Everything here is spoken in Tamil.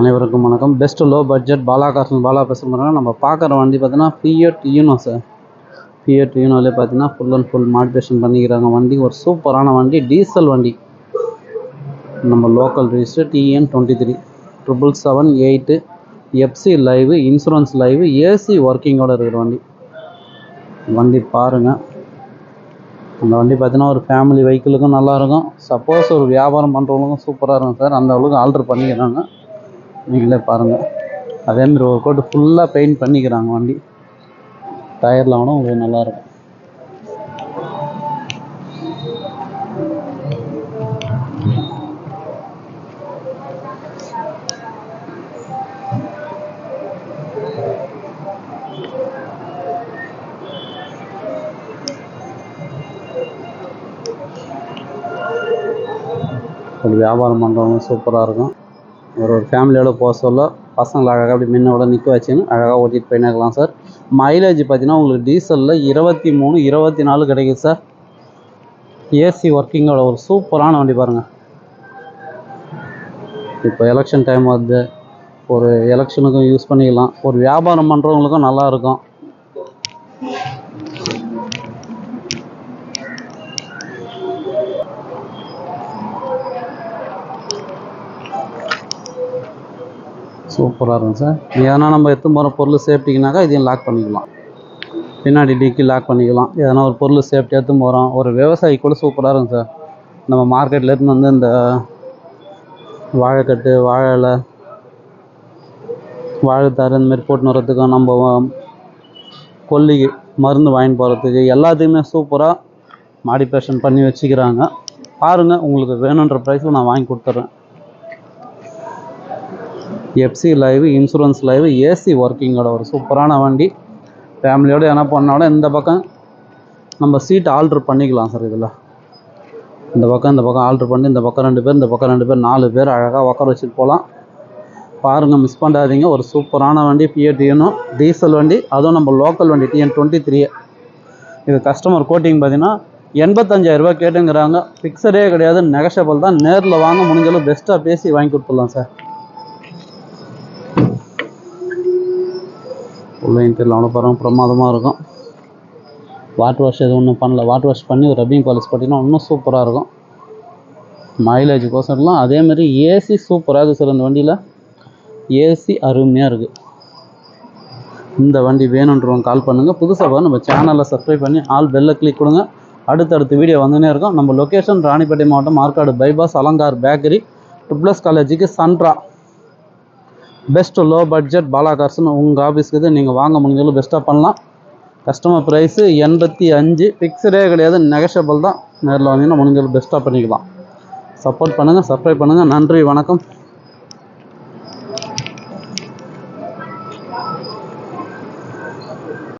அனைவருக்கும் வணக்கம். பெஸ்ட் லோ பட்ஜெட் பாலா கார்சன் பாலா பேசுகிறாங்க நம்ம பார்க்குற வண்டி பார்த்தீங்கன்னா ஃபியட் யூனோ சார் ஃபியட் யூனோலே பார்த்தீங்கன்னா ஃபுல் அண்ட் ஃபுல் மாடிஃபிகேஷன் பண்ணிக்கிறாங்க. வண்டி ஒரு சூப்பரான வண்டி டீசல் வண்டி. நம்ம local register T N twenty three triple seven eight F C live insurance live A C ஒர்க்கிங்கோட இருக்கிற வண்டி. வண்டி பாருங்கள் அந்த வண்டி பார்த்தீங்கன்னா ஒரு ஃபேமிலி வெஹிக்கிளுக்கும் நல்லாயிருக்கும். சப்போஸ் ஒரு வியாபாரம் பண்ணுறவங்களுக்கும் சூப்பராக இருக்கும் சார். அந்த அளவுக்கு ஆல்ட்ரு பண்ணிக்கிறாங்க. நீங்களே பாருங்கள் அதேமாதிரி ஒரு கோட்டு ஃபுல்லாக பெயிண்ட் பண்ணிக்கிறாங்க வண்டி. டயர்லாம் கூட உங்களுக்கு நல்லாயிருக்கும் ஒரு வியாபாரம் பண்ணுறவங்க சூப்பராக இருக்கும். ஒரு ஒரு ஃபேமிலியோட போக சொல்ல பசங்களை அழகாக அப்படி முன்னோட நிற்க வச்சுன்னு அழகாக ஓட்டிகிட்டு போயின்னு சார். மைலேஜ் பார்த்தீங்கன்னா உங்களுக்கு டீசலில் இருபத்தி மூணு இருபத்தி நாலு கிடைக்குது சார். ஏசி ஒர்க்கிங்கோட ஒரு சூப்பரான வண்டி பாருங்கள் இப்போ எலெக்ஷன் டைம் வருது. ஒரு எலெக்ஷனுக்கும் யூஸ் பண்ணிக்கலாம். ஒரு வியாபாரம் பண்ணுறவங்களுக்கும் நல்லாயிருக்கும் சூப்பராக இருக்கும் சார். எதனா நம்ம எத்தனை போகிற பொருள் சேஃப்டிக்குனாக்கா இதையும் லாக் பண்ணிக்கலாம். பின்னாடி டிக்கி லாக் பண்ணிக்கலாம். எதனா ஒரு பொருள் சேஃப்டியாக எடுத்து போகிறோம் ஒரு விவசாயி கூட சூப்பராக இருக்கும் சார். நம்ம மார்க்கெட்டில் எடுத்துன்னு வந்து இந்த வாழைக்கட்டு வாழை இலை வாழைத்தாறு இந்த மாதிரி போட்டுன்னு வரத்துக்கும் நம்ம கொல்லிக்கு மருந்து வாங்கி போகிறதுக்கு எல்லாத்துக்குமே சூப்பராக மாடிஃபிகேஷன் பண்ணி வச்சுக்கிறாங்க. பாருங்கள் உங்களுக்கு வேணுன்ற ப்ரைஸில் நான் வாங்கி கொடுத்துட்றேன். F C live insurance live A C ஒர்க்கிங்கோட ஒரு சூப்பரான வண்டி. ஃபேமிலியோடு என்ன பண்ணாலும் இந்த பக்கம் நம்ம சீட் ஆல்ட்ரு பண்ணிக்கலாம் சார் இதில். இந்த பக்கம் இந்த பக்கம் ஆல்ட்ரு பண்ணி இந்த பக்கம் ரெண்டு பேர் இந்த பக்கம் ரெண்டு பேர் நாலு பேர் அழகாக உக்கார வச்சுட்டு போகலாம் பாருங்கள் மிஸ் பண்ணாதீங்க. ஒரு சூப்பரான வண்டி பிஏடிஎனும் டீசல் வண்டி அதுவும் நம்ம லோக்கல் வண்டி டிஎன் டுவெண்ட்டி த்ரீ இது கஸ்டமர் கோட்டிங் பார்த்தீங்கன்னா எண்பத்தஞ்சாயிரரூபா கேட்டுங்கிறாங்க. ஃபிக்ஸடே கிடையாது நெகஷபிள் தான். நேரில் வாங்க முடிஞ்சளவு பெஸ்ட்டாக பேசி வாங்கி கொடுத்துடலாம் சார் உள்ள இன்டீரியல் அவ்வளோ பாருங்கள் பிரமாதமாக இருக்கும். வாட் வாஷ் எதுவும் ஒன்றும் பண்ணல. வாட் வாஷ் பண்ணி ஒரு ரப்பிங் பாலிஸ் பார்த்தீங்கன்னா இன்னும் சூப்பராக இருக்கும். மைலேஜ் கோசம்லாம் அதேமாதிரி ஏசி சூப்பராக இருக்குது சார் இந்த வண்டியில். ஏசி அருமையாக இருக்குது இந்த வண்டி வேணுன்றவங்க கால் பண்ணுங்கள் புதுசாக நம்ம சேனலில் சப்ஸ்கிரைப் பண்ணி ஆல் பெல்லை கிளிக் கொடுங்க. அடுத்தடுத்து வீடியோ வந்துனே இருக்கும். நம்ம லொக்கேஷன் ராணிப்பேட்டை மாவட்டம் மார்க்காடு பைபாஸ் அலங்கார் பேக்கரி ட்ரிப்ளஸ் காலேஜுக்கு சன்ட்ரா பெஸ்ட் லோ பட்ஜெட் பாலா கார்ஸ்னு உங்கள் ஆஃபீஸ்க்கு இது நீங்கள் வாங்க முடிஞ்சாலும் பெஸ்ட்டாக பண்ணலாம். கஸ்டமர் ப்ரைஸு எண்பத்தி அஞ்சு ஃபிக்ஸடே கிடையாது நெகஷபிள் தான். நேரில் வந்தீங்கன்னா முடிஞ்சாலும் பெஸ்ட்டாக பண்ணிக்கலாம். சப்போர்ட் பண்ணுங்கள் சப்ஸ்கிரைப் பண்ணுங்கள் நன்றி வணக்கம்.